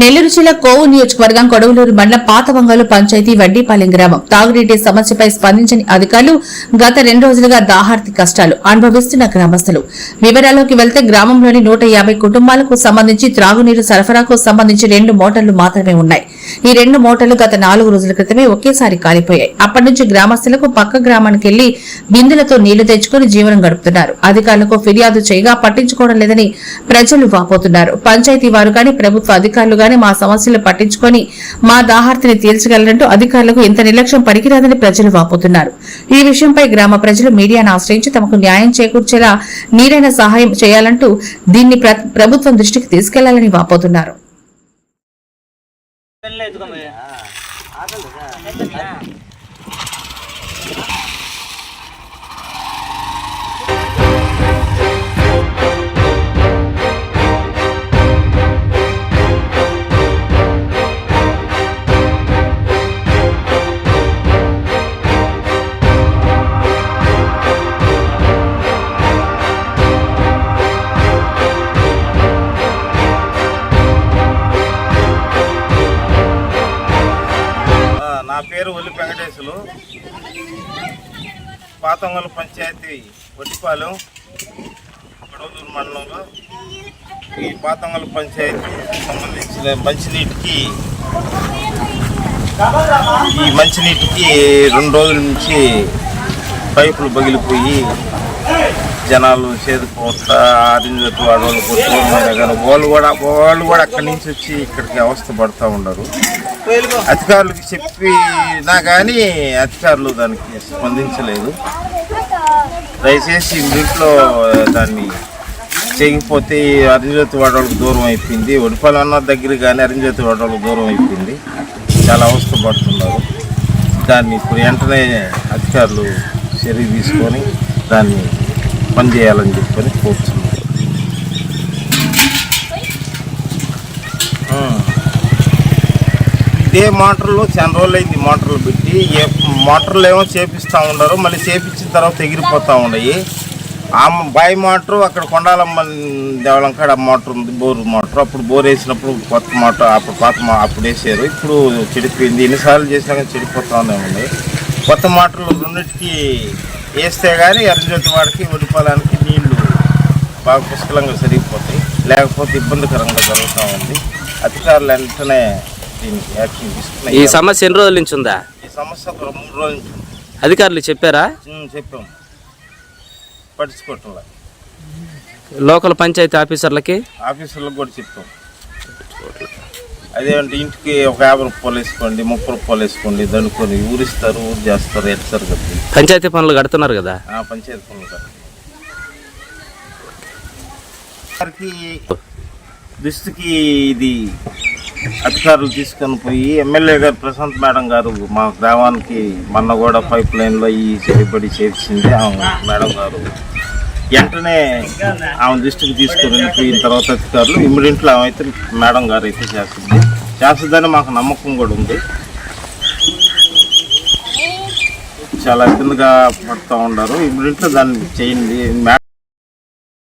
నెల్లూరు జిల్లా కోవు నియోజకవర్గం కొడవలూరు మండలం పాతవంగలు పంచాయతీ వడ్డీపాలెం గ్రామం. తాగునీటి సమస్యపై స్పందించని అధికారులు గత రెండు రోజులుగా దాహార్తి కష్టాలు అనుభవిస్తున్న గ్రామస్తులు. వివరాల్లోకి వెళ్తే గ్రామంలోని నూట యాభై కుటుంబాలకు సంబంధించి త్రాగునీరు సరఫరాకు సంబంధించి రెండు మోటార్లు మాత్రమే ఉన్నాయి. ఈ రెండు మోటార్లు గత నాలుగు రోజుల క్రితమే ఒకేసారి కాలిపోయాయి. అప్పటి నుంచి గ్రామస్తులకు పక్క గ్రామానికి వెళ్ళి బిందెలతో నీళ్ళు తెచ్చుకుని జీవనం గడుపుతున్నారు. అధికారులకు ఫిర్యాదు చేయగా పట్టించుకోవడం లేదని ప్రజలు వాపోతున్నారు. పంచాయతీ వారు గాని ప్రభుత్వ అధికారులు గాని మా సమస్యలు పట్టించుకొని మా దాహార్తిని తీర్చగలరంటూ అధికారులకు ఇంత నిర్లక్ష్యం పనికిరాదని ప్రజలు వాపోతున్నారు. ఈ విషయంపై గ్రామ ప్రజలు మీడియాను ఆశ్రయించి తమకు న్యాయం చేకూర్చేలా నీరైన సహాయం చేయాలంటూ దీన్ని ప్రభుత్వం దృష్టికి తీసుకెళ్ళాలని వాపోతున్నారు. ఆ, నా పేరు ఒల్లి వెంకటేశులు. పాతంగల్ పంచాయతీ వడ్డిపాలెం కొడవలూరు మండలంలో ఈ పాతంగల్ పంచాయతీ సంబంధించిన మంచినీటికి ఈ మంచినీటికి రెండు రోజుల నుంచి పైపులు పగిలిపోయి జనాలు చేదుకోవట ఆరింజత వాళ్ళు కొట్టుకోవడం కానీ వాళ్ళు కూడా వాళ్ళు కూడా అక్కడి నుంచి వచ్చి ఇక్కడికి అవస్థ పడుతూ ఉండరు అధికారులకు చెప్పినా కానీ అధికారులు దానికి స్పందించలేదు. దయచేసి ఇంట్లో దాన్ని చేయకపోతే అరుంజ్యోతి వాడవాళ్ళకి దూరం అయిపోయింది. ఒడిపాలు అన్న దగ్గర కానీ అరుంజ్యోతి వాడవాళ్ళకి దూరం అయిపోయింది. చాలా అవస్థ పడుతున్నారు. దాన్ని ఇప్పుడు వెంటనే అధికారులు చర్య తీసుకొని దాన్ని పనిచేయాలని చెప్పని కోరుతున్నాను ఇదే మోటార్లు చాలా రోజులు అయింది మోటార్లు పెట్టి. ఏ మోటార్లు ఏమో చేపిస్తూ ఉండరు మళ్ళీ చేపించిన తర్వాత ఎగిరిపోతూ ఉన్నాయి. ఆ బాయ్ బాయి మోటారు అక్కడ కొండాలమ్మ దేవలం కాడ మోటార్ ఉంది బోరు మోటార్. అప్పుడు బోర్ వేసినప్పుడు కొత్త మోటార్ అప్పుడు పాత అప్పుడు వేసారు. ఇప్పుడు చెడిపోయింది. ఎన్నిసార్లు చేసినా కానీ చెడిపోతూనే ఉంది కొత్త మోటార్లు రెండింటికి వేస్తే కానీ ఎర్రజ్యోతి వాడికి ఒడిపోలానికి నీళ్ళు బాగా పుష్కలంగా సరిగిపోతాయి. లేకపోతే ఇబ్బందికరంగా జరుగుతూ ఉంది. అధికారులు వెంటనే దీనికి యాక్షన్ ఈ సమస్య ఎన్ని రోజుల నుంచి ఉందా? ఈ సమస్య ఒక మూడు రోజుల నుంచి ఉంది. అధికారులు చెప్పారా? ఉమ్, చెప్పాం. పట్టించుకోవటంలా. లోకల్ పంచాయతీ ఆఫీసర్లకి? ఆఫీసర్లకు కూడా చెప్పాం. అదేంటి ఇంటికి ఒక యాభై రూపాయలు వేసుకోండి ముప్పై రూపాయలు వేసుకోండి దనుకొని ఊరిస్తారు ఊరు చేస్తారు ఎట్టారు కదా పంచాయతీ పనులు కడుతున్నారు కదా? ఆ పంచాయతీ పనులు కదా వారికి దృష్టికి ఇది అధికారులు తీసుకొని పోయి ఎమ్మెల్యే గారు ప్రశాంత్ మేడం గారు మా గ్రామానికి మొన్న కూడా పైప్ లైన్లో ఈ చెడిపడి చేసింది. ఆమె మేడం గారు వెంటనే ఆమె దృష్టికి తీసుకొని వెళ్ళిపోయిన తర్వాత అధికారులు ఇమ్మడింట్లో ఆమె అయితే మేడం గారు అయితే చేస్తుంది చేస్తుందని మాకు నమ్మకం కూడా ఉంది. చాలా ఇబ్బందిగా పడుతూ ఉన్నారు. ఇమ్మడింట్లో దాన్ని చేయండి.